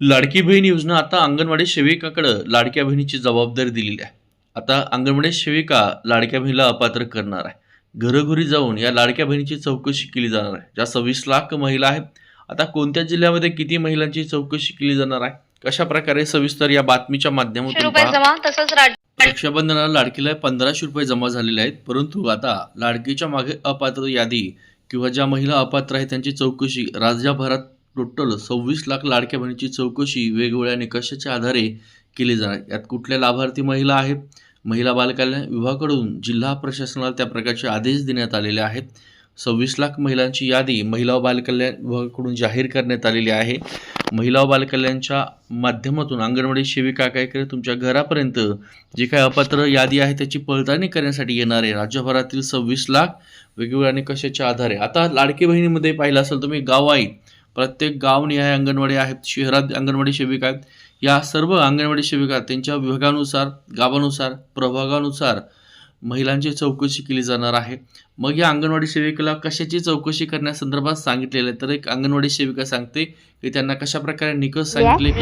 लाडकी बहीण योजना आता अंगणवाडी सेविकाकडं लाडक्या बहिणीची जबाबदारी दिलेली आहे. आता अंगणवाडी सेविका लाडक्या बहिणीला अपात्र करणार आहे. घरोघरी जाऊन या लाडक्या बहिणीची चौकशी केली जाणार आहे. ज्या सव्वीस लाख महिला आहेत आता कोणत्या जिल्ह्यामध्ये किती महिलांची चौकशी केली जाणार आहे? कशा प्रकारे सविस्तर या बातमीच्या माध्यमातून रक्षाबंधनाला लाडकीला पंधराशे रुपये जमा झालेले आहेत परंतु आता लाडकीच्या मागे अपात्र यादी किंवा ज्या महिला अपात्र आहेत त्यांची चौकशी राज्यभरात टोटल सव्वीस लाख लाडक्या बहिणीची चौकशी वेगवेगळ्या निकषाच्या आधारे केली जाणार. यात कुठल्या लाभार्थी महिला आहेत? महिला बालकल्याण विभागाकडून जिल्हा प्रशासनाला त्या प्रकारचे आदेश देण्यात आलेले आहेत. सव्वीस लाख महिलांची यादी महिला व बालकल्याण विभागाकडून जाहीर करण्यात आलेली आहे. महिला व बालकल्याणच्या माध्यमातून अंगणवाडी सेविका काय करे तुमच्या घरापर्यंत जी काय अपात्र यादी आहे त्याची पडताळणी करण्यासाठी येणार आहे. राज्यभरातील सव्वीस लाख वेगवेगळ्या निकषाच्या आधारे. आता लाडकी बहिणीमध्ये पाहिलं असेल तुम्ही गाव प्रत्येक गावनिहाय अंगणवाडी आहेत शहरात अंगणवाडी सेविका आहेत. या सर्व अंगणवाडी सेविका त्यांच्या विभागानुसार गावानुसार प्रभागानुसार महिलांची चौकशी केली जाणार आहे. मग या अंगणवाडी सेविकेला कशाची चौकशी करण्यासंदर्भात सांगितलेलं आहे? तर एक अंगणवाडी सेविका सांगते की त्यांना कशा प्रकारे निकष सांगितले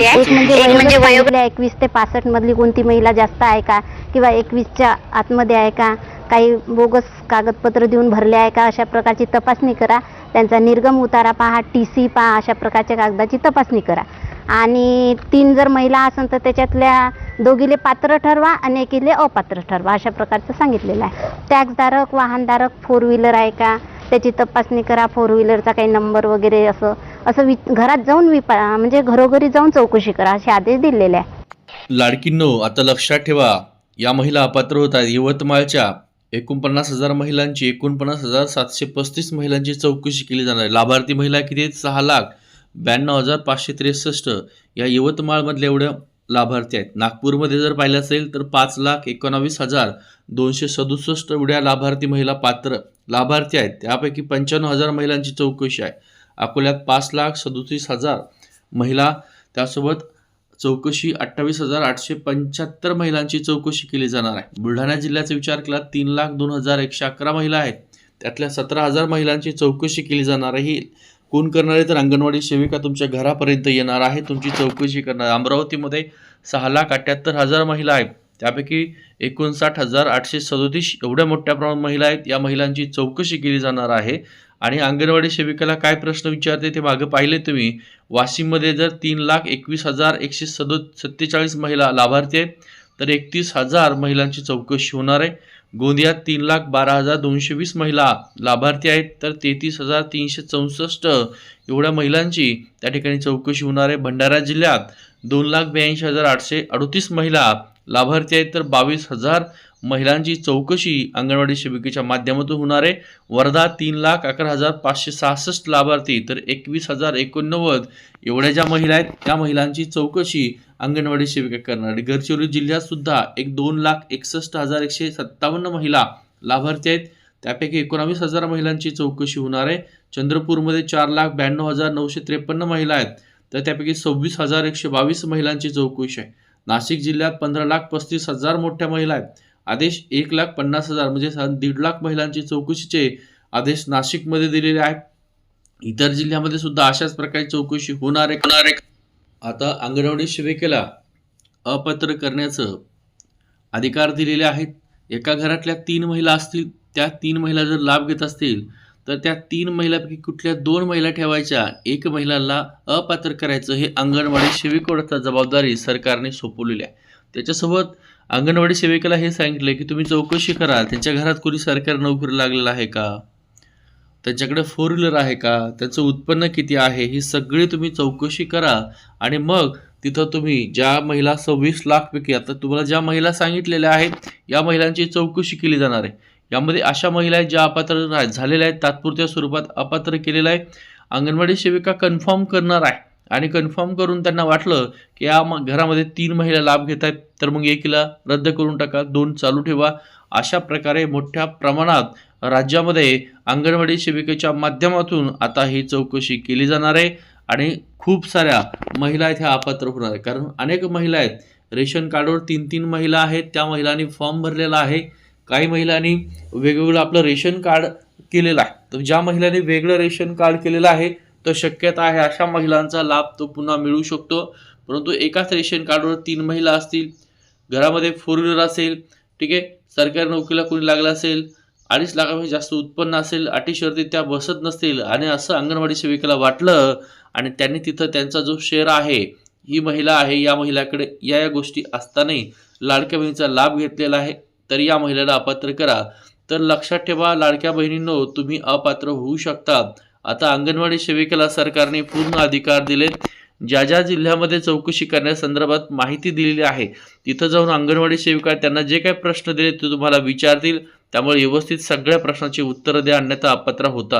म्हणजे एकवीस ते पासष्ट मधली कोणती महिला जास्त आहे का? किंवा एकवीसच्या आतमध्ये आहे का? काही बोगस कागदपत्र देऊन भरले आहे का? अशा प्रकारची तपासणी करा. त्यांचा निर्गम उतारा पहा टी सी पहा अशा प्रकारच्या कागदाची तपासणी करा. आणि तीन जर महिला असेल तर त्याच्यातल्या दोघीले पात्र ठरवा आणि एकीले अपात्र ठरवा अशा प्रकारचं सांगितलेलं आहे. टॅक्सधारक वाहनधारक फोर व्हीलर आहे का? त्याची तपासणी करा फोर व्हीलरचा काही नंबर वगैरे असं असं वि घरात जाऊन विपा म्हणजे घरोघरी जाऊन चौकशी करा असे आदेश दिलेले आहे. लाडकींनो आता लक्षात ठेवा या महिला अपात्र होतात यवतमाळच्या. एकोणपन्नास हजार महिलांची एकोणपन्नास हजार सातशे पस्तीस महिलांची चौकशी केली जाणार आहे. लाभार्थी महिला किती आहेत? सहा लाख ब्याण्णव हजार पाचशे त्रेसष्ट. या यवतमाळमधल्या एवढ्या लाभार्थी आहेत. नागपूरमध्ये जर पाहिलं असेल तर पाच लाख एकोणावीस हजार दोनशे सदुसष्ट एवढ्या लाभार्थी महिला पात्र लाभार्थी आहेत. त्यापैकी पंच्याण्णव हजार महिलांची चौकशी आहे. अकोल्यात पाच लाख सदोतीस हजार महिला त्यासोबत चौकशी अठ्ठावीस हजार आठशे पंच्याहत्तर महिलांची चौकशी केली जाणार आहे. बुलढाणा जिल्ह्याचा विचार केला तीन लाख दोन हजार एकशे अकरा महिला आहेत. त्यातल्या सतरा हजार महिलांची चौकशी केली जाणार आहे. कोण करणार आहे तर अंगणवाडी सेविका तुमच्या घरापर्यंत येणार आहे. तुमची चौकशी करणार अमरावतीमध्ये सहा लाख अठ्ठ्याहत्तर हजार महिला आहेत. त्यापैकी एकोणसाठ हजार आठशे सदोतीस एवढ्या मोठ्या प्रमाणात महिला आहेत. या महिलांची चौकशी केली जाणार आहे. आणि अंगणवाडी सेविकेला काय प्रश्न विचारते ते मागं पाहिले तुम्ही. वाशिममध्ये जर तीन लाख एकवीस हजार एकशे सदो सत्तेचाळीस महिला लाभार्थी आहेत तर एकतीस हजार महिलांची चौकशी होणार आहे. गोंदियात तीन लाख बारा हजार दोनशे वीस महिला लाभार्थी आहेत तर तेहतीस हजार तीनशे चौसष्ट एवढ्या महिलांची त्या ठिकाणी चौकशी होणार आहे. भंडारा जिल्ह्यात दोन लाख ब्याऐंशी हजार आठशे अडतीस महिला लाभार्थी आहेत तर बावीस हजार महिलांची चौकशी अंगणवाडी सेविकेच्या माध्यमातून होणार आहे. वर्धा तीन लाख अकरा हजार पाचशे सहासष्ट लाभार्थी तर एकवीस हजार एकोणनव्वद एवढ्या ज्या महिला आहेत त्या महिलांची चौकशी अंगणवाडी सेविका करणार आहे. गडचिरोली जिल्ह्यात सुद्धा एक दोन लाख एकसष्ट हजार एकशे सत्तावन्न महिला लाभार्थी आहेत. त्यापैकी एकोणावीस हजार महिलांची चौकशी होणार आहे. चंद्रपूरमध्ये चार लाख ब्याण्णव हजार नऊशे त्रेपन्न महिला आहेत. तर त्यापैकी सव्वीस हजार एकशे बावीस महिलांची चौकशी आहे. नाशिक जिल्ह्यात पंधरा लाख पस्तीस हजार मोठ्या महिला आहेत. आदेश एक लाख पन्नास हजार म्हणजे दीड लाख महिलांची चौकशीचे आदेश नाशिकमध्ये दिलेले आहेत. इतर जिल्ह्यामध्ये सुद्धा अशाच प्रकारे चौकशी होणार आहे होणार आहे. आता अंगणवाडी सेविकेला अपात्र करण्याचं अधिकार दिलेले आहेत. एका घरातल्या तीन महिला असतील त्या तीन महिला जर लाभ घेत असतील तर त्या तीन महिलापैकी कुठल्या दोन महिला ठेवायच्या? एक महिलाला अपात्र करायचं हे अंगणवाडी सेविकोडचा जबाबदारी सरकारने सोपवलेली आहे. त्याच्यासोबत अंगणवाडी सेविकेला हे सांगितलं की तुम्ही चौकशी करा. त्यांच्या घरात कोणी सरकारी नोकरी लागलेला आहे का? त्यांच्याकडे फोर व्हीलर आहे का? त्यांचं उत्पन्न किती आहे? ही सगळी तुम्ही चौकशी करा. आणि मग तिथं तुम्ही ज्या महिला सव्वीस लाखपैकी आता तुम्हाला ज्या महिला सांगितलेल्या आहेत या महिलांची चौकशी केली जाणार आहे. यामध्ये अशा महिला आहेत ज्या अपात्र झालेल्या आहेत. तात्पुरत्या स्वरूपात अपात्र केलेलं आहे. अंगणवाडी सेविका कन्फर्म करणार आहे. आणि कन्फर्म करून त्यांना वाटलं की या म- घरामध्ये तीन महिला लाभ घेत आहेत. तर मग एकीला रद्द करून टाका. दोन चालू ठेवा. अशा प्रकारे मोठ्या प्रमाणात राज्यामध्ये अंगणवाडी सेविकेच्या माध्यमातून आता ही चौकशी केली जाणार आहे. आणि खूप साऱ्या महिला आहेत ह्या अपात्र होणार आहे कारण अनेक महिला आहेत. रेशन कार्डवर तीन तीन महिला आहेत. त्या महिलांनी फॉर्म भरलेला आहे. काही महिलांनी वेगवेगळं आपलं रेशन कार्ड केलेलं आहे. तर ज्या महिलांनी वेगळं रेशन कार्ड केलेलं आहे तर शक्यता आहे अशा महिलांचा लाभ तो पुन्हा मिळू शकतो. परंतु एकाच रेशन कार्डवर तीन महिला असतील घरामध्ये फोर व्हीलर असेल ठीक आहे सरकारी नोकरीला कोणी लागलं असेल अडीच लाखापेक्षा जास्त उत्पन्न असेल अटी शर्ती त्या बसत नसतील आणि असं अंगणवाडी सेविकेला वाटलं आणि त्यांनी तिथं त्यांचा जो शेअर आहे ही महिला आहे या महिलाकडे या या गोष्टी असतानाही लाडक्या बहिणीचा लाभ घेतलेला आहे. तर या महिलेला अपात्र करा. तर लक्षात ठेवा लाडक्या बहिणींनो तुम्ही अपात्र होऊ शकता. आता अंगणवाडी सेविकेला सरकारने पूर्ण अधिकार दिले ज्या ज्या जिल्ह्यामध्ये चौकशी करण्यासंदर्भात माहिती दिलेली आहे तिथं जाऊन अंगणवाडी सेविका त्यांना जे काही प्रश्न दिले ते तुम्हाला विचारतील. त्यामुळे व्यवस्थित सगळ्या प्रश्नाची उत्तरं द्या अन्यथा अपात्र होतात.